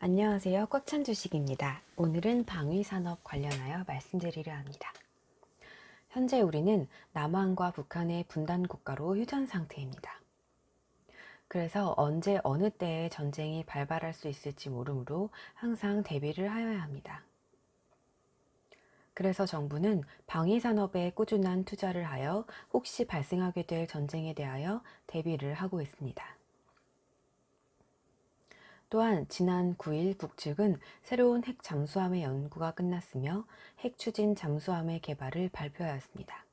안녕하세요. 꽉찬 주식입니다. 오늘은 방위산업 관련하여 말씀드리려 합니다. 현재 우리는 남한과 북한의 분단 국가로 휴전 상태입니다. 그래서 언제 어느 때에 전쟁이 발발할 수 있을지 모르므로 항상 대비를 하여야 합니다. 그래서 정부는 방위산업에 꾸준한 투자를 하여 혹시 발생하게 될 전쟁에 대하여 대비를 하고 있습니다. 또한 지난 9일 북측은 새로운 핵 잠수함의 연구가 끝났으며 핵 추진 잠수함의 개발을 발표하였습니다.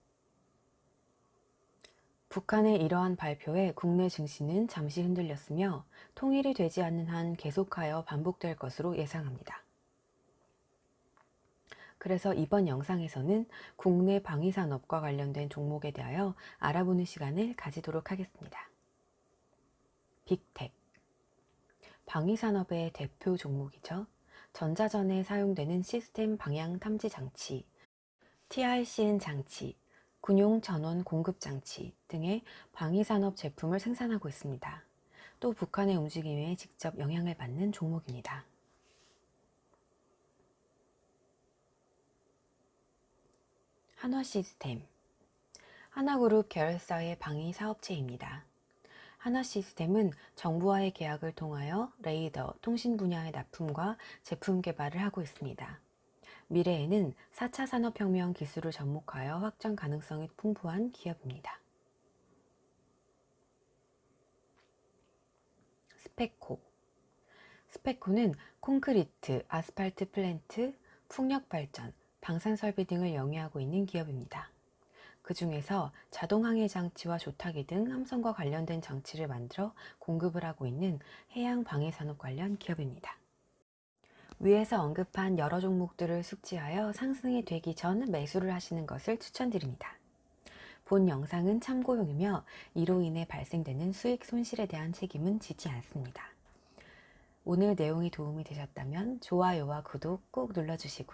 북한의 이러한 발표에 국내 증시는 잠시 흔들렸으며 통일이 되지 않는 한 계속하여 반복될 것으로 예상합니다. 그래서 이번 영상에서는 국내 방위산업과 관련된 종목에 대하여 알아보는 시간을 가지도록 하겠습니다. 빅텍 방위산업의 대표 종목이죠. 전자전에 사용되는 시스템 방향 탐지 장치, TRCN 장치, 군용 전원 공급 장치 등의 방위산업 제품을 생산하고 있습니다. 또 북한의 움직임에 직접 영향을 받는 종목입니다. 한화 시스템 하나그룹 계열사의 방위 사업체입니다. 하나 시스템은 정부와의 계약을 통하여 레이더, 통신 분야의 납품과 제품 개발을 하고 있습니다. 미래에는 4차 산업혁명 기술을 접목하여 확장 가능성이 풍부한 기업입니다. 스페코 스페코는 콘크리트, 아스팔트 플랜트, 풍력 발전, 방산 설비 등을 영위하고 있는 기업입니다. 그 중에서 자동 항해 장치와 조타기 등 함선과 관련된 장치를 만들어 공급을 하고 있는 해양 방해 산업 관련 기업입니다. 위에서 언급한 여러 종목들을 숙지하여 상승이 되기 전 매수를 하시는 것을 추천드립니다. 본 영상은 참고용이며 이로 인해 발생되는 수익 손실에 대한 책임은 지지 않습니다. 오늘 내용이 도움이 되셨다면 좋아요와 구독 꼭 눌러주시고요.